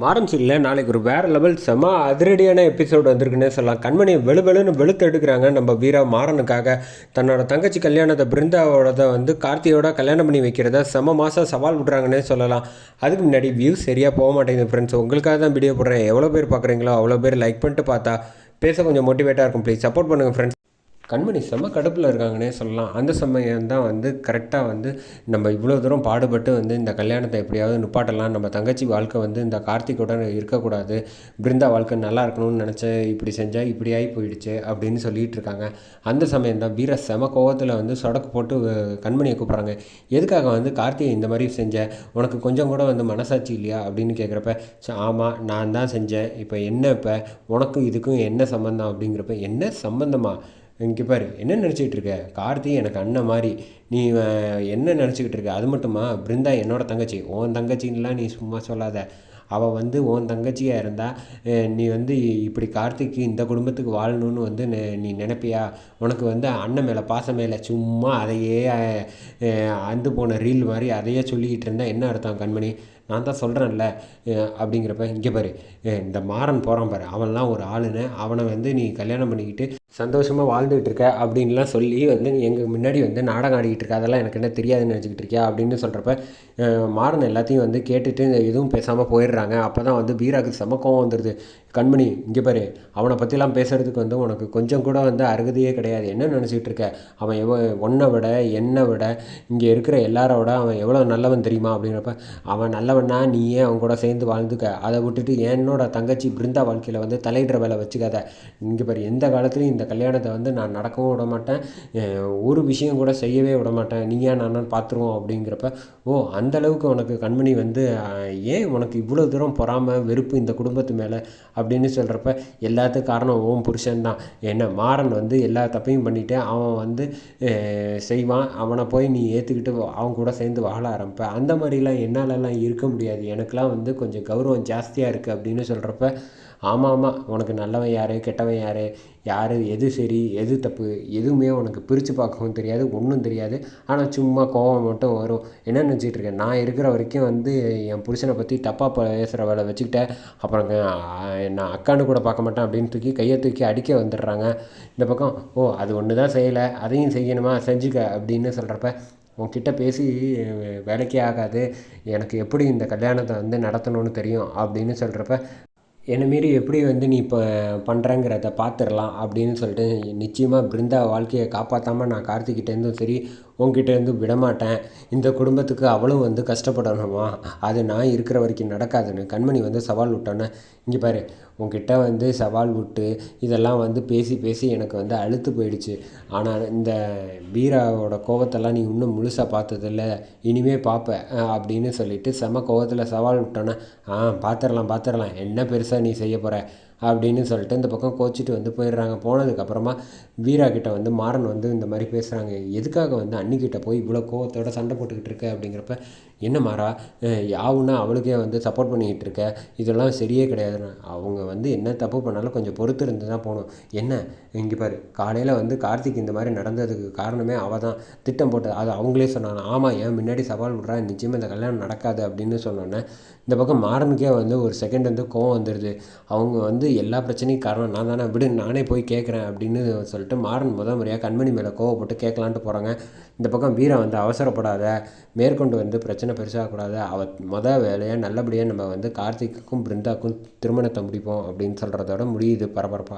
மாறன் சீரியலில் நாளைக்கு ஒரு வேறு லெவல் செம அதிரடியான எபிசோடு வந்திருக்குன்னே சொல்லலாம். கண்மணியை வெளு வெளுன்னு வெளுத்து எடுக்கிறாங்க. நம்ம வீரா மாறனுக்காக தன்னோட தங்கச்சி கல்யாணத்தை பிருந்தாவோட வந்து கார்த்தியோட கல்யாணம் பண்ணி வைக்கிறத செம மாதம் சவால் விட்றாங்கன்னே சொல்லலாம். அதுக்கு முன்னாடி வியூஸ் சரியாக போக மாட்டேங்குது ஃப்ரெண்ட்ஸ் உங்களுக்காக தான் வீடியோ போடுறேன். எவ்வளோ பேர் பார்க்குறீங்களோ அவ்வளோ பேர் லைக் பண்ணிட்டு பார்த்தா பேச கொஞ்சம் மோட்டிவேட்டாக இருக்கும். ப்ளீஸ் சப்போர்ட் பண்ணுங்கள் ஃப்ரெண்ட்ஸ் கண்மணி செம்ம கடுப்பில் இருக்காங்கன்னே சொல்லலாம். அந்த சமயம் தான் வந்து கரெக்டாக வந்து நம்ம இவ்வளோ தூரம் பாடுபட்டு வந்து இந்த கல்யாணத்தை எப்படியாவது நிப்பாட்டலாம். நம்ம தங்கச்சி வாழ்க்கை வந்து இந்த கார்த்திகோட இருக்கக்கூடாது. பிருந்தா வாழ்க்கை நல்லா இருக்கணும்னு நினச்ச இப்படி செஞ்சால் இப்படி ஆகி போயிடுச்சு அப்படின்னு சொல்லிட்டு இருக்காங்க. அந்த சமயம் தான் வீர செம கோவத்தில் வந்து சொடக்கு போட்டு கண்மணியை கூப்பிட்றாங்க. எதுக்காக வந்து கார்த்திகை இந்த மாதிரி செஞ்ச? உனக்கு கொஞ்சம் கூட வந்து மனசாட்சி இல்லையா? அப்படின்னு கேட்குறப்ப ஆமாம் நான் தான் செஞ்சேன். இப்போ என்ன இப்போ? உனக்கும் இதுக்கும் என்ன சம்மந்தம் அப்படிங்கிறப்ப என்ன சம்மந்தமாக இங்கே பாரு என்ன நினச்சிக்கிட்டு இருக்க? கார்த்தி எனக்கு அண்ணன் மாதிரி. நீ என்ன நினச்சிக்கிட்டு இருக்க? அது மட்டுமா? பிருந்தா என்னோடய தங்கச்சி. உன் தங்கச்சின்லாம் நீ சும்மா சொல்லாத. அவள் வந்து உன் தங்கச்சியாக இருந்தால் நீ வந்து இப்படி கார்த்திக்கு இந்த குடும்பத்துக்கு வாழணும்னு வந்து நெ- நீ நினைப்பியா? உனக்கு வந்து அண்ணன் மேலே பாசம் மேலே சும்மா அதையே அந்து போன ரீல் மாதிரி அதையே சொல்லிக்கிட்டு இருந்தால் என்ன அர்த்தம் கண்மணி? நான் தான் சொல்கிறேன்ல அப்படிங்கிறப்ப இங்கே பாரு இந்த மாறன் போகிறான் பாரு. அவன்லாம் ஒரு ஆளுன்னு அவனை வந்து நீ கல்யாணம் பண்ணிக்கிட்டு சந்தோஷமாக வாழ்ந்துகிட்டு இருக்க அப்படின்லாம் சொல்லி வந்து எங்கள் முன்னாடி வந்து நாடகம் ஆடிக்கிட்டு இருக்க அதெல்லாம் எனக்கு என்ன தெரியாதுன்னு நினச்சிக்கிட்டு இருக்கியா அப்படின்னு சொல்கிறப்ப மாறன் எல்லாத்தையும் வந்து கேட்டுட்டு எதுவும் பேசாமல் போயிடுறாங்க. அப்போ தான் வந்து பீராக்கு செம கோவம் வந்துடுது கண்மணி இங்கே பாரு அவனை பற்றிலாம் பேசுகிறதுக்கு வந்து உனக்கு கொஞ்சம் கூட வந்து அருகதையே கிடையாது. என்ன நினச்சிக்கிட்டு இருக்க? அவன் எவ்வளோ ஒன்றை விட என்னை விட இங்கே இருக்கிற எல்லாரோட அவன் எவ்வளோ நல்லவன் தெரியுமா அப்படிங்கிறப்ப அவன் நல்லவனா ஏன் அவன் கூட சேர்ந்து வாழ்ந்துக்க. அதை விட்டுட்டு என்னோட தங்கச்சி பிருந்தா வாழ்க்கையில் வந்து தலையிடுற வேலை வச்சுக்காத. இங்கே பாரு எந்த காலத்துலையும் இந்த கல்யாணத்தை வந்து நான் நடக்கவும் விட மாட்டேன். ஒரு விஷயம் கூட செய்யவே விட மாட்டேன். நீயா நானும் பார்த்துருவோம் அப்படிங்கிறப்ப ஓ அந்த அளவுக்கு உனக்கு கண்மணி வந்து ஏன் உனக்கு இவ்வளோ தூரம் பொறாமல் வெறுப்பு இந்த குடும்பத்து மேலே அப்படின்னு சொல்கிறப்ப எல்லாத்துக்கும் காரணம் ஓம் புருஷன் தான். என்ன மாறன் வந்து எல்லா தப்பையும் பண்ணிவிட்டு அவன் வந்து செய்வான். அவனை போய் நீ ஏற்றுக்கிட்டு அவன் கூட சேர்ந்து வாழ ஆரம்பிப்ப. அந்த மாதிரிலாம் என்னாலலாம் இருக்க முடியாது. எனக்கெலாம் வந்து கொஞ்சம் கௌரவம் ஜாஸ்தியாக இருக்குது அப்படின்னு சொல்கிறப்ப ஆமாம் ஆமாம் உனக்கு நல்லவன் யார்? கெட்டவன் யார்? யார்? எது சரி? எது தப்பு? எதுவுமே உனக்கு பிரித்து பார்க்கவும் தெரியாது ஒன்றும் தெரியாது. ஆனால் சும்மா கோவம் மட்டும் வரும். என்ன நினச்சிட்டு இருக்கேன். நான் இருக்கிற வரைக்கும் வந்து என் புருஷனை பற்றி தப்பாக பேசுகிற வேலை வச்சுக்கிட்டேன். அப்புறம் நான் அக்கான்னு கூட பார்க்க மாட்டேன் அப்படின்னு தூக்கி கையை தூக்கி அடிக்க வந்துடுறாங்க. இந்த பக்கம் ஓ அது ஒன்று தான் செய்யலை. அதையும் செய்யணுமா? செஞ்சுக்க அப்படின்னு சொல்கிறப்ப உன்கிட்ட பேசி வேலைக்கே ஆகாது. எனக்கு எப்படி இந்த கல்யாணத்தை வந்து நடத்தணும்னு தெரியும்? அப்படின்னு சொல்கிறப்ப என்னை மீறி எப்படி வந்து நீ இப்போ பண்ணுறங்கிறத பார்த்துடலாம் அப்படின்னு சொல்லிட்டு நிச்சயமாக பிருந்தா வாழ்க்கையை காப்பாற்றாமல் நான் கார்த்திக்கிட்டேருந்தும் சரி உங்ககிட்டேருந்து விடமாட்டேன். இந்த குடும்பத்துக்கு அவளும் வந்து கஷ்டப்படணுமா? அது நான் இருக்கிற வரைக்கும் நடக்காதுன்னு கண்மணி வந்து சவால் விட்டோன்னே இங்கே பாரு உங்ககிட்ட வந்து சவால் விட்டு இதெல்லாம் வந்து பேசி பேசி எனக்கு வந்து அழுத்து போயிடுச்சு. ஆனால் இந்த பீராவோட கோவத்தெல்லாம் நீ இன்னும் முழுசாக பார்த்ததில்ல. இனிமே பார்ப்பேன் அப்படின்னு சொல்லிட்டு செம கோவத்தில் சவால் விட்டோன்னே ஆ பார்த்துடலாம் பார்த்துடலாம் என்ன பெருசாக நீ செய்ய போகிற அப்படின்னு சொல்லிட்டு இந்த பக்கம் கோச்சிட்டு வந்து போயிடுறாங்க. போனதுக்கப்புறமா வீரா கிட்ட வந்து மாறன் வந்து இந்த மாதிரி பேசுகிறாங்க எதுக்காக வந்து அன்னிக்கிட்ட போய் இவ்வளோ கோவத்தோட சண்டை போட்டுக்கிட்டு இருக்க அப்படிங்கிறப்ப என்ன மாறா யாவுன்னா அவளுக்கே வந்து சப்போர்ட் பண்ணிக்கிட்டு இருக்க. இதெல்லாம் சரியே கிடையாதுண்ணா அவங்க வந்து என்ன தப்பு பண்ணாலும் கொஞ்சம் பொறுத்து இருந்து தான் போகணும். என்ன? இங்கே பாரு காலையில் வந்து கார்த்திக் இந்த மாதிரி நடந்ததுக்கு காரணமே அவள் தான். திட்டம் போட்டது அது அவங்களே சொன்னாங்க. ஆமாம் ஏன் முன்னாடி சவால் விட்றா? நிச்சயமாக இந்த கல்யாணம் நடக்காது அப்படின்னு சொன்னோன்னே இந்த பக்கம் மாறனுக்கே வந்து ஒரு செகண்ட் வந்து கோவம் வந்துடுது அவங்க வந்து எல்லா பிரச்சனையும் காரணம் நான் தானே? விடு நானே போய் கேட்குறேன் அப்படின்னு சொல்லிட்டு மாறன் முதல் முறையாக கண்மணி மேலே கோவப்பட்டு கேட்கலான்ட்டு போகிறாங்க இந்த பக்கம் வீரன் வந்து அவசரப்படாத மேற்கொண்டு வந்து பிரச்சனை பெருசாகக்கூடாது அவ மொதல் வேலையாக நல்லபடியாக நம்ம வந்து கார்த்திக்கும் பிருந்தாக்கும் திருமணத்தை முடிப்போம் அப்படின்னு சொல்கிறதோட முடியுது பரபரப்பாக